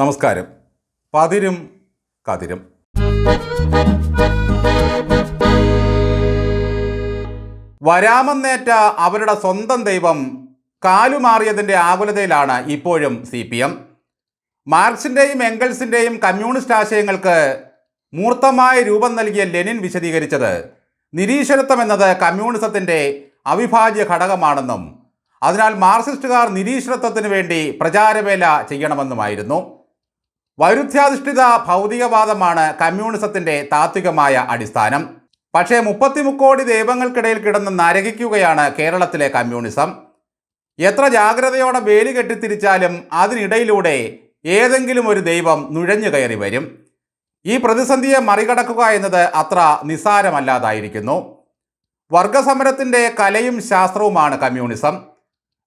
നമസ്കാരം. പതിരും കതിരും. വരാമെന്നേറ്റ അവരുടെ സ്വന്തം ദൈവം കാലുമാറിയതിന്റെ ആകുലതയിലാണ് ഇപ്പോഴും സി പി എം. മാർക്സിന്റെയും എംഗൽസിന്റെയും കമ്മ്യൂണിസ്റ്റ് ആശയങ്ങൾക്ക് മൂർത്തമായ രൂപം നൽകിയ ലെനിൻ വിശദീകരിച്ചത് നിരീശ്വരത്വം എന്നത് കമ്മ്യൂണിസത്തിന്റെ അവിഭാജ്യ ഘടകമാണെന്നും അതിനാൽ മാർക്സിസ്റ്റുകാർ നിരീശ്വരത്വത്തിന് വേണ്ടി പ്രചാരവേല ചെയ്യണമെന്നുമായിരുന്നു. വൈരുദ്ധ്യാധിഷ്ഠിത ഭൗതികവാദമാണ് കമ്മ്യൂണിസത്തിന്റെ താത്വികമായ അടിസ്ഥാനം. പക്ഷേ മുപ്പത്തിമുക്കോടി ദൈവങ്ങൾക്കിടയിൽ കിടന്ന് നരകിക്കുകയാണ് കേരളത്തിലെ കമ്മ്യൂണിസം. എത്ര ജാഗ്രതയോടെ വേലി കെട്ടിത്തിരിച്ചാലും അതിനിടയിലൂടെ ഏതെങ്കിലും ഒരു ദൈവം നുഴഞ്ഞു കയറി വരും. ഈ പ്രതിസന്ധിയെ മറികടക്കുക എന്നത് അത്ര നിസ്സാരമല്ലാതായിരിക്കുന്നു. വർഗസമരത്തിന്റെ കലയും ശാസ്ത്രവുമാണ് കമ്മ്യൂണിസം.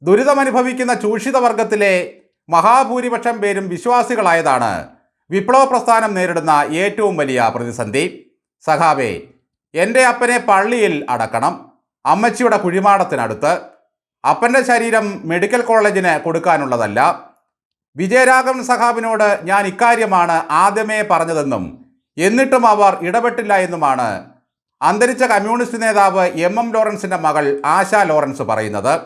ദുരിതമനുഭവിക്കുന്ന ചൂഷിത വർഗത്തിലെ മഹാഭൂരിപക്ഷം പേരും വിശ്വാസികളായതാണ്. വിപ്ലവ പ്രസ്ഥാനം നേരിടുന്ന ഏറ്റവും വലിയ പ്രതിസന്ധി. സഖാവേ എന്റെ അപ്പനെ പള്ളിയിൽ അടക്കണം. അമ്മച്ചിയുടെ കുഴിമാടത്തിനടുത്ത്. അപ്പന്റെ ശരീരം മെഡിക്കൽ കോളേജിന് കൊടുക്കാനുള്ളതല്ല. വിജയരാഘവൻ സഹാബിനോട് ഞാൻ ഇക്കാര്യമാണ് ആദ്യമേ പറഞ്ഞതെന്നും എന്നിട്ടും അവർ ഇടപെട്ടില്ല എന്നുമാണ് അന്തരിച്ച കമ്മ്യൂണിസ്റ്റ് നേതാവ് എം എം ലോറൻസിന്റെ മകൾ ആശ ലോറൻസ് പറയുന്നത്.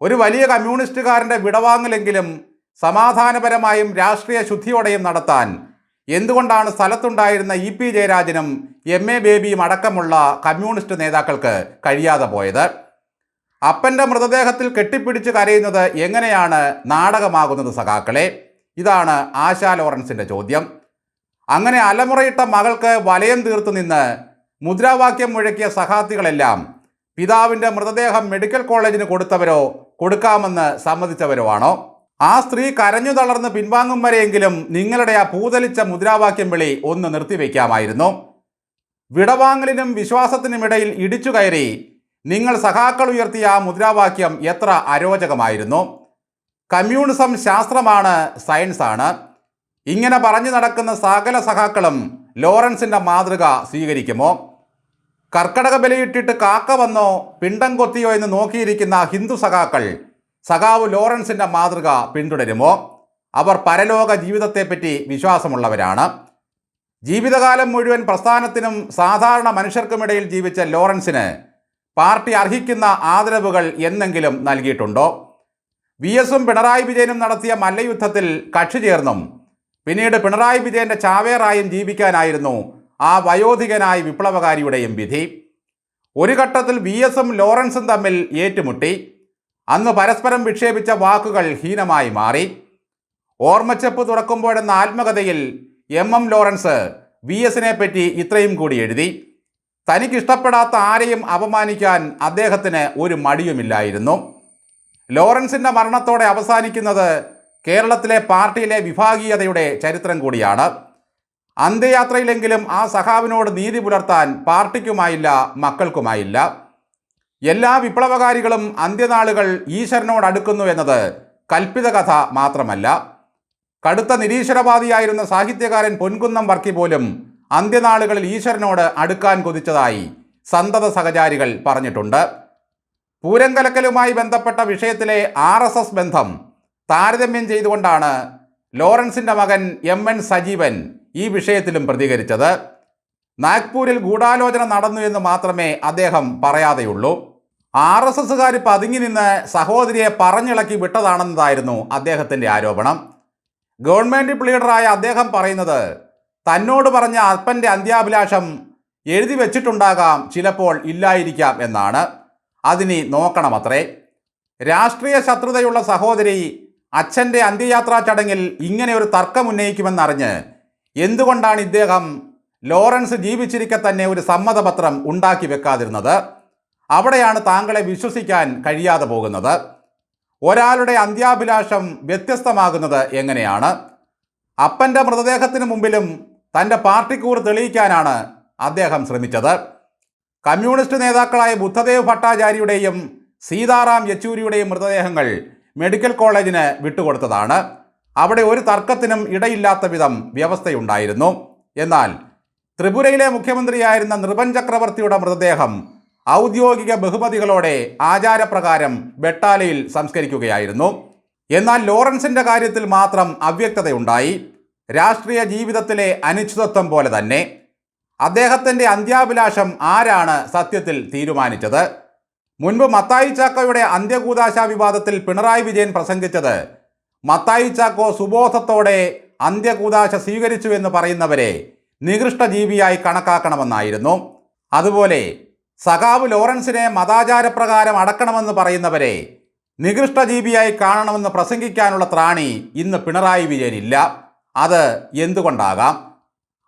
ഒരു വലിയ കമ്മ്യൂണിസ്റ്റുകാരന്റെ വിടവാങ്ങലെങ്കിലും സമാധാനപരമായും രാഷ്ട്രീയ ശുദ്ധിയോടെയും നടത്താൻ എന്തുകൊണ്ടാണ് സ്ഥലത്തുണ്ടായിരുന്ന ഇ പി ജയരാജനും എം എ ബേബിയും അടക്കമുള്ള കമ്മ്യൂണിസ്റ്റ് നേതാക്കൾക്ക് കഴിയാതെ പോയത്? അപ്പന്റെ മൃതദേഹത്തിൽ കെട്ടിപ്പിടിച്ച് കരയുന്നത് എങ്ങനെയാണ് നാടകമാകുന്നത് സഖാക്കളെ? ഇതാണ് ആശാ ലോറൻസിന്റെ ചോദ്യം. അങ്ങനെ അലമുറയിട്ട മകൾക്ക് വലയം തീർത്തു നിന്ന് മുദ്രാവാക്യം മുഴക്കിയ സഹാത്തികളെല്ലാം പിതാവിന്റെ മൃതദേഹം മെഡിക്കൽ കോളേജിന് കൊടുത്തവരോ കൊടുക്കാമെന്ന് സമ്മതിച്ചവരോ ആണോ ആ സ്ത്രീ കരഞ്ഞു തളർന്ന് പിൻവാങ്ങും വരെയെങ്കിലും നിങ്ങളുടെ ആ പൂതലിച്ച മുദ്രാവാക്യം വിളി ഒന്ന് നിർത്തിവെക്കാമായിരുന്നു. വിടവാങ്ങലിനും വിശ്വാസത്തിനും ഇടയിൽ ഇടിച്ചു കയറി നിങ്ങൾ സഖാക്കൾ ഉയർത്തിയ ആ മുദ്രാവാക്യം എത്ര അരോചകമായിരുന്നു. കമ്മ്യൂണിസം ശാസ്ത്രമാണ് സയൻസാണ് ഇങ്ങനെ പറഞ്ഞു നടക്കുന്ന സകല സഖാക്കളും ലോറൻസിന്റെ മാതൃക സ്വീകരിക്കുമോ? കർക്കടക ബലിയിട്ടിട്ട് കാക്ക വന്നോ പിണ്ടം കൊത്തിയോ എന്ന് നോക്കിയിരിക്കുന്ന ഹിന്ദു സഖാക്കൾ സഖാവ് ലോറൻസിന്റെ മാതൃക പിന്തുടരുമോ? അവർ പരലോക ജീവിതത്തെപ്പറ്റി വിശ്വാസമുള്ളവരാണ്. ജീവിതകാലം മുഴുവൻ പ്രസ്ഥാനത്തിനും സാധാരണ മനുഷ്യർക്കുമിടയിൽ ജീവിച്ച ലോറൻസിന് പാർട്ടി അർഹിക്കുന്ന ആദരവുകൾ എന്നെങ്കിലും നൽകിയിട്ടുണ്ടോ? വി എസും പിണറായി വിജയനും നടത്തിയ മല്ലയുദ്ധത്തിൽ കക്ഷി ചേർന്നും പിന്നീട് പിണറായി വിജയന്റെ ചാവേറായും ജീവിക്കാനായിരുന്നു ആ വയോധികനായ വിപ്ലവകാരിയുടെയും വിധി. ഒരു ഘട്ടത്തിൽ വി എസും ലോറൻസും തമ്മിൽ ഏറ്റുമുട്ടി. അന്ന് പരസ്പരം വിക്ഷേപിച്ച വാക്കുകൾ ഹീനമായി മാറി. ഓർമ്മച്ചപ്പ് തുറക്കുമ്പോഴെന്ന ആത്മകഥയിൽ എം എം ലോറൻസ് വി എസിനെ പറ്റി ഇത്രയും കൂടി എഴുതി. തനിക്കിഷ്ടപ്പെടാത്ത ആരെയും അപമാനിക്കാൻ അദ്ദേഹത്തിന് ഒരു മടിയുമില്ലായിരുന്നു. ലോറൻസിന്റെ മരണത്തോടെ അവസാനിക്കുന്നത് കേരളത്തിലെ പാർട്ടിയിലെ വിഭാഗീയതയുടെ ചരിത്രം കൂടിയാണ്. അന്ത്യയാത്രയിലെങ്കിലും ആ സഹാവിനോട് നീതി പുലർത്താൻ പാർട്ടിക്കുമായില്ല മക്കൾക്കുമായില്ല. എല്ലാ വിപ്ലവകാരികളും അന്ത്യനാളുകൾ ഈശ്വരനോട് അടുക്കുന്നു എന്നത് കൽപ്പിത കഥ മാത്രമല്ല. കടുത്ത നിരീശ്വരവാദിയായിരുന്ന സാഹിത്യകാരൻ പൊൻകുന്നം വർക്കി പോലും അന്ത്യനാളുകളിൽ ഈശ്വരനോട് അടുക്കാൻ കൊതിച്ചതായി സന്തത സഹചാരികൾ പറഞ്ഞിട്ടുണ്ട്. പൂരംകലക്കലുമായി ബന്ധപ്പെട്ട വിഷയത്തിലെ ആർ എസ് എസ് ബന്ധം താരതമ്യം ചെയ്തുകൊണ്ടാണ് ലോറൻസിന്റെ മകൻ എം എൻ സജീവൻ ഈ വിഷയത്തിലും പ്രതികരിച്ചത്. നാഗ്പൂരിൽ ഗൂഢാലോചന നടന്നു എന്ന് മാത്രമേ അദ്ദേഹം പറയാതെയുള്ളൂ. ആർ എസ് എസുകാർ പതുങ്ങി നിന്ന് സഹോദരിയെ പറഞ്ഞിളക്കി വിട്ടതാണെന്നതായിരുന്നു അദ്ദേഹത്തിന്റെ ആരോപണം. ഗവൺമെന്റ് പ്ലീഡറായ അദ്ദേഹം പറയുന്നത് തന്നോട് പറഞ്ഞ അപ്പന്റെ അന്ത്യാഭിലാഷം എഴുതി വെച്ചിട്ടുണ്ടാകാം ചിലപ്പോൾ ഇല്ലായിരിക്കാം എന്നാണ്. അതിനി നോക്കണമത്രേ. രാഷ്ട്രീയ ശത്രുതയുള്ള സഹോദരി അച്ഛന്റെ അന്ത്യയാത്രാ ചടങ്ങിൽ ഇങ്ങനെ ഒരു തർക്കം ഉന്നയിക്കുമെന്നറിഞ്ഞ് എന്തുകൊണ്ടാണ് ഇദ്ദേഹം ലോറൻസ് ജീവിച്ചിരിക്കെ തന്നെ ഒരു സമ്മതപത്രം ഉണ്ടാക്കി വെക്കാതിരുന്നത്? അവിടെയാണ് താങ്കളെ വിശ്വസിക്കാൻ കഴിയാതെ പോകുന്നത്. ഒരാളുടെ അന്ത്യാഭിലാഷം വ്യത്യസ്തമാകുന്നത് എങ്ങനെയാണ്? അപ്പന്റെ മൃതദേഹത്തിന് മുമ്പിലും തന്റെ പാർട്ടിക്കൂർ തെളിയിക്കാനാണ് അദ്ദേഹം ശ്രമിച്ചത്. കമ്മ്യൂണിസ്റ്റ് നേതാക്കളായ ബുദ്ധദേവ് ഭട്ടാചാര്യയുടെയും സീതാറാം യെച്ചൂരിയുടെയും മൃതദേഹങ്ങൾ മെഡിക്കൽ കോളേജിന് വിട്ടുകൊടുത്തതാണ്. അവിടെ ഒരു തർക്കത്തിനും ഇടയില്ലാത്ത വിധം വ്യവസ്ഥയുണ്ടായിരുന്നു. എന്നാൽ ത്രിപുരയിലെ മുഖ്യമന്ത്രിയായിരുന്ന നൃപൻ ചക്രവർത്തിയുടെ മൃതദേഹം ഔദ്യോഗിക ബഹുമതികളോടെ ആചാരപ്രകാരം ബെട്ടാലയിൽ സംസ്കരിക്കുകയായിരുന്നു. എന്നാൽ ലോറൻസിന്റെ കാര്യത്തിൽ മാത്രം അവ്യക്തതയുണ്ടായി. രാഷ്ട്രീയ ജീവിതത്തിലെ അനിശ്ചിതത്വം പോലെ തന്നെ. അദ്ദേഹത്തിന്റെ അന്ത്യാഭിലാഷം ആരാണ് സത്യത്തിൽ തീരുമാനിച്ചത്? മുൻപ് മത്തായി ചാക്കോയുടെ അന്ത്യകൂതാശ വിവാദത്തിൽ പിണറായി വിജയൻ പ്രസംഗിച്ചത് മത്തായി ചാക്കോ സുബോധത്തോടെ അന്ത്യകൂതാശ സ്വീകരിച്ചു എന്ന് പറയുന്നവരെ നികൃഷ്ടജീവിയായി കണക്കാക്കണമെന്നായിരുന്നു. അതുപോലെ സഖാവ് ലോറൻസിനെ മതാചാരപ്രകാരം അടക്കണമെന്ന് പറയുന്നവരെ നികൃഷ്ട ജീവിയായി കാണണമെന്ന് പ്രസംഗിക്കാനുള്ള ത്രാണി ഇന്ന് പിണറായി വിജയനില്ല. അത് എന്തുകൊണ്ടാകാം?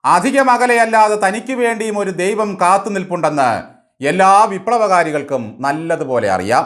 അധികം അകലെയല്ലാതെ തനിക്ക് വേണ്ടിയും ഒരു ദൈവം കാത്തു നിൽപ്പുണ്ടെന്ന് എല്ലാ വിപ്ലവകാരികൾക്കും നല്ലതുപോലെ അറിയാം.